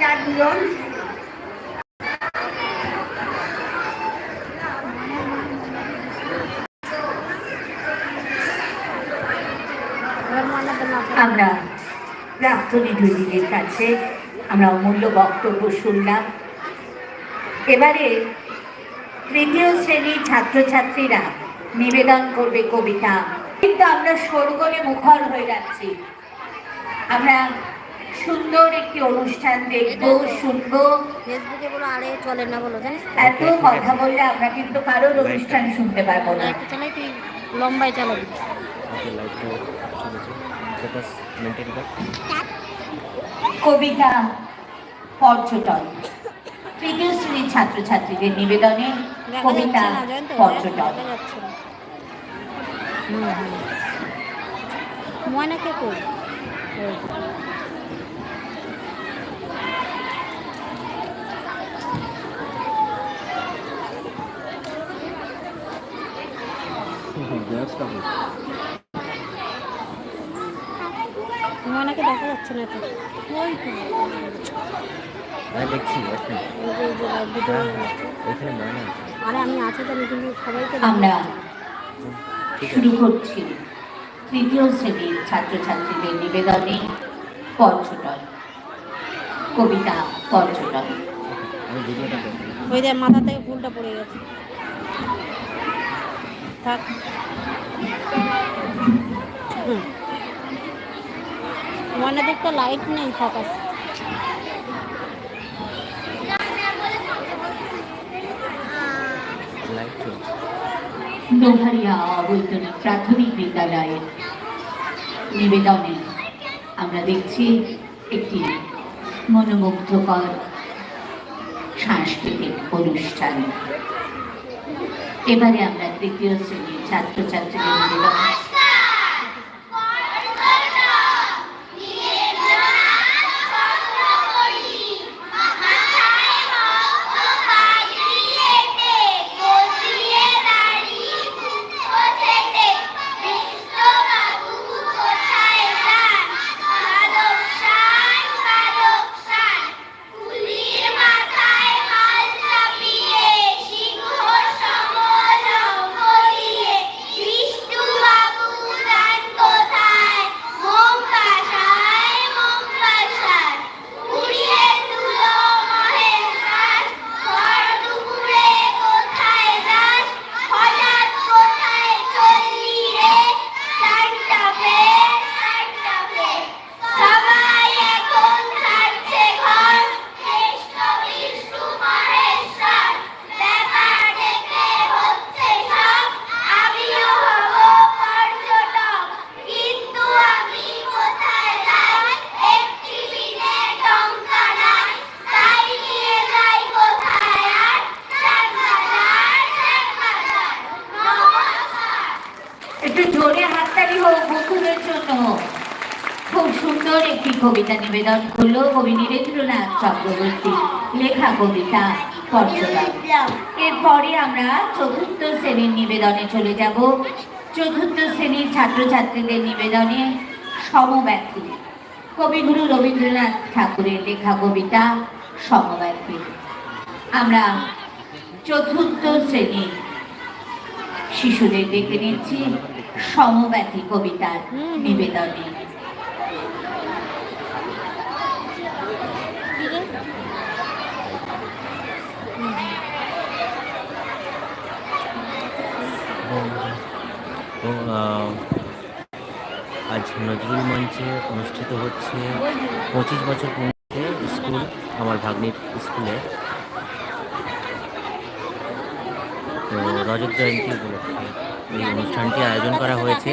চারজন আমরা প্রাক্তনী দুদিনের কাছে আমরা অমূল্য বক্তব্য শুনলাম। এবারে তৃতীয় শ্রেণির ছাত্রছাত্রীরা নিবেদন করবে কবিতা। কিন্তু আমরা সরগোলে মুখর হয়ে যাচ্ছি। আমরা সুন্দর একটি অনুষ্ঠান দেখব শুনব। ফেসবুকে বলো আরে চলে না বলো জানিস এত কথা বললে আমরা কিন্তু কারোর অনুষ্ঠান শুনতে পারব না। চালাই তুই লম্বাই চালাবি কবিতা পর্যটন। তৃতীয় শ্রেণির ছাত্রছাত্রীদের নিবেদনে কবিতা জানেন তো পর্যটন। ময়নাকে কই? ময়নাকে দেখা যাচ্ছে না তো। ওই তো। হ্যাঁ দেখছি এখন হ্যাঁ হ্যাঁ আরে আমি আছি জানি কিন্তু সবাইকে আমরা শুরু করছি তৃতীয় শ্রেণির ছাত্রছাত্রীদের নিবেদনে পর্যটন কবিতা পর্যটন। ওই যে মাথা থেকে ফুলটা পড়ে গেছে। থাক। মনে দেখতে লাইট নেই ফোকাস নোভারিয়া বৈতনিক প্রাথমিক বিদ্যালয়ের নিবেদনে আমরা দেখছি একটি মনোমুগ্ধকর সাংস্কৃতিক অনুষ্ঠান। এবারে আমরা তৃতীয় শ্রেণির ছাত্রছাত্রীদের খুব সুন্দর একটি কবিতা নিবেদন করল কবি নীরেন্দ্রনাথ চক্রবর্তী, লেখা কবিতা পর্যটন এরপরে আমরা চতুর্থ শ্রেণির নিবেদনে চলে যাব। চতুর্থ শ্রেণির ছাত্রছাত্রীদের নিবেদনে সমব্যথী কবিগুরু রবীন্দ্রনাথ ঠাকুরের লেখা কবিতা সমব্যথী আমরা চতুর্থ শ্রেণির শিশুদের ডেকে নিচ্ছি। সমব্যথী কবিতার নিবেদনে। আজ নজরুল মঞ্চে অনুষ্ঠিত হচ্ছে পঁচিশ বছর পূর্ণিতে স্কুল আমার ভাগ্নির স্কুলে। তো রজত জয়ন্তী উপলক্ষে। এই অনুষ্ঠানটি আয়োজন করা হয়েছে।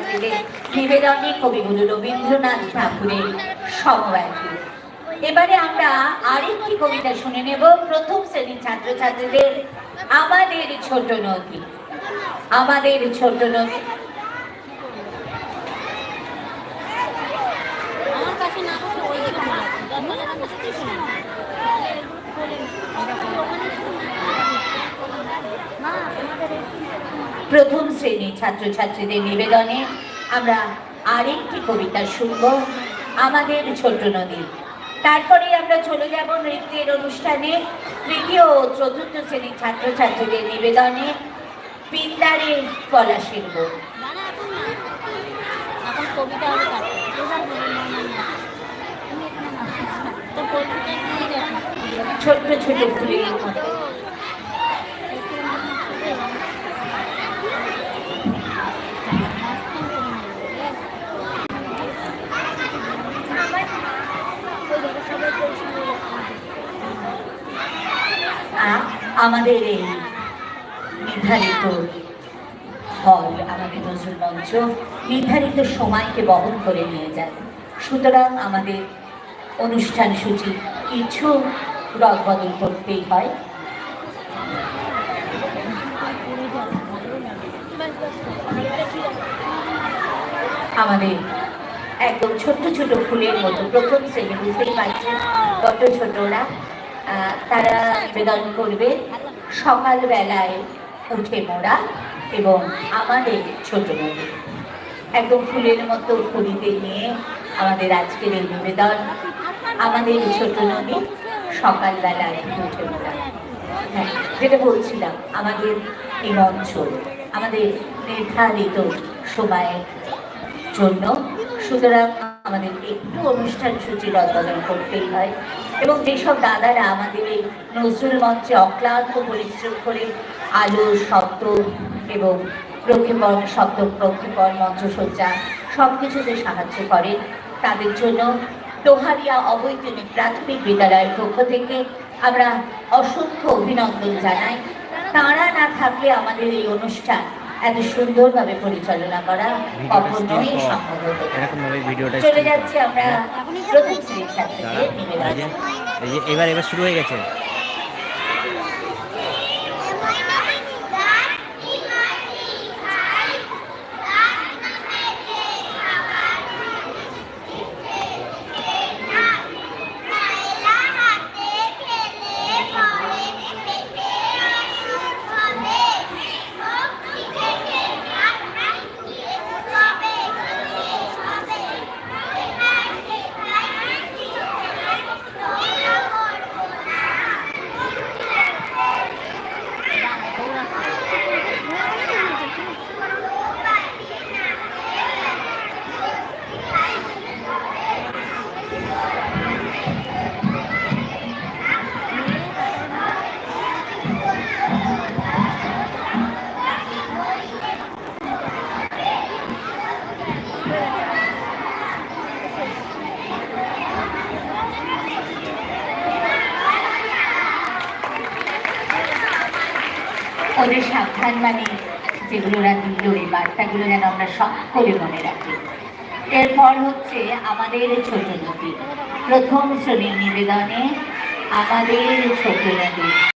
ছাত্রছাত্রীদের নিবেদনে কবিগুরু রবীন্দ্রনাথ ঠাকুরের সমব্যাপী এবারে আমরা আরেকটি কবিতা শুনে নেব প্রথম শ্রেণির ছাত্রছাত্রীদের আমাদের ছোট নদী আমাদের ছোট নদী মা প্রথম শ্রেণির ছাত্রছাত্রীদের নিবেদনে আমরা আরেকটি কবিতা শুনব আমাদের ছোট নদী তারপরে আমরা চলে যাব নৃত্যের অনুষ্ঠানে। তৃতীয় ও চতুর্থ শ্রেণির ছাত্রছাত্রীদের নিবেদনে পিন্দারে কলা শিল্প। দাঁড়া এখন না এখন কবিতা হবে তারপর এবার বলুন না না না তুমি এখানে না তো কবিতা কি দেখো ছোট্ট ছোট ফুলের মতো আ- আমাদের এই নির্ধারিত হল আমাদের নজরুল মঞ্চ, নির্ধারিত সময়কে বহন করে নিয়ে যায়। সুতরাং আমাদের অনুষ্ঠান সূচি কিছু রদবদল করতেই হয়। আমাদের একদম ছোট্ট ছোট ফুলের মতো প্রথম শ্রেণি বুঝতেই পারছেন কত ছোটরা। তারা নিবেদন করবে, সকালবেলায় উঠে মোড়া এবং আমাদের ছোট নদী একদম ফুলের মতো ফুলিতে নিয়ে আমাদের আজকের এই নিবেদন। আমাদের ছোট নদী সকালবেলায় উঠে মোড়া হ্যাঁ যেটা বলছিলাম, আমাদের এই মঞ্চ আমাদের নির্ধারিত সময়ের জন্য। সুতরাং আমাদের একটু অনুষ্ঠান সূচি রদবদল করতেই হয়। এবং যেসব দাদারা আমাদের এই নজরুল মঞ্চে অক্লান্ত পরিশ্রম করে আলো, শব্দ এবং প্রক্ষেপণ, শব্দ প্রক্ষেপণ, মঞ্চসজ্জা সব কিছুতে সাহায্য করেন। তাদের জন্য দোহারিয়া অবৈতনিক প্রাথমিক বিদ্যালয়ের পক্ষ থেকে আমরা অসংখ্য অভিনন্দন জানাই। তাঁরা না থাকলে আমাদের এই অনুষ্ঠান এত সুন্দরভাবে পরিচালনা করা কখনোই সম্ভব হতো চলে যাচ্ছি আমরা প্রথম শ্রেণির ছাত্রীদের এবার এবার শুরু হয়ে গেছে। ওদের সাবধান মানে যেগুলো ওরা দিল এই বার্তাগুলো যেন আমরা সব করে মনে রাখি। এরপর হচ্ছে আমাদের ছোট নদী। প্রথম শ্রেণির নিবেদনে আমাদের ছোট নদী।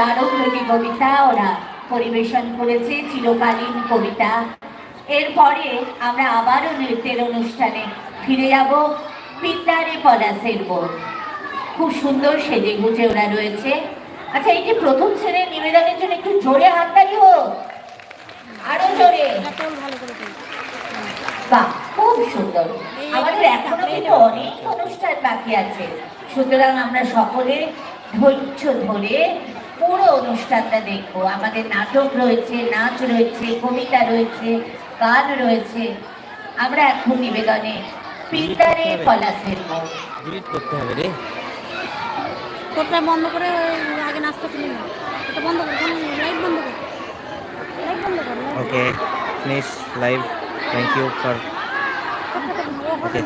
দারুণ কবিতা, ওরা পরিবেশন করেছে চিরকালীন কবিতা। এরপরে আমরা আবারও নৃত্যের অনুষ্ঠানে ফিরে যাব পিতারে পলাশের বোন খুব সুন্দর সেজে গুজে ওরা রয়েছে। আচ্ছা এই যে প্রথম শ্রেণির নিবেদনের জন্য একটু জোরে হাততালি হোক আরও জোরে। বাহ, খুব সুন্দর। আমাদের এখনও কিন্তু অনেক অনুষ্ঠান বাকি আছে। সুতরাং আমরা সকলে ধৈর্য ধরে পুরো অনুষ্ঠানটা দেখব। আমাদের নাটক রয়েছে নাচ রয়েছে কবিতা রয়েছে গান রয়েছে। আমরা এখন নিবেদনে পিতারে পলাশের করতে হবে রে। বন্ধ করে আগে নাচটা তুলে ওটা বন্ধ কর লাইট বন্ধ কর। লাইট বন্ধ কর okay finish live thank you for কোটটা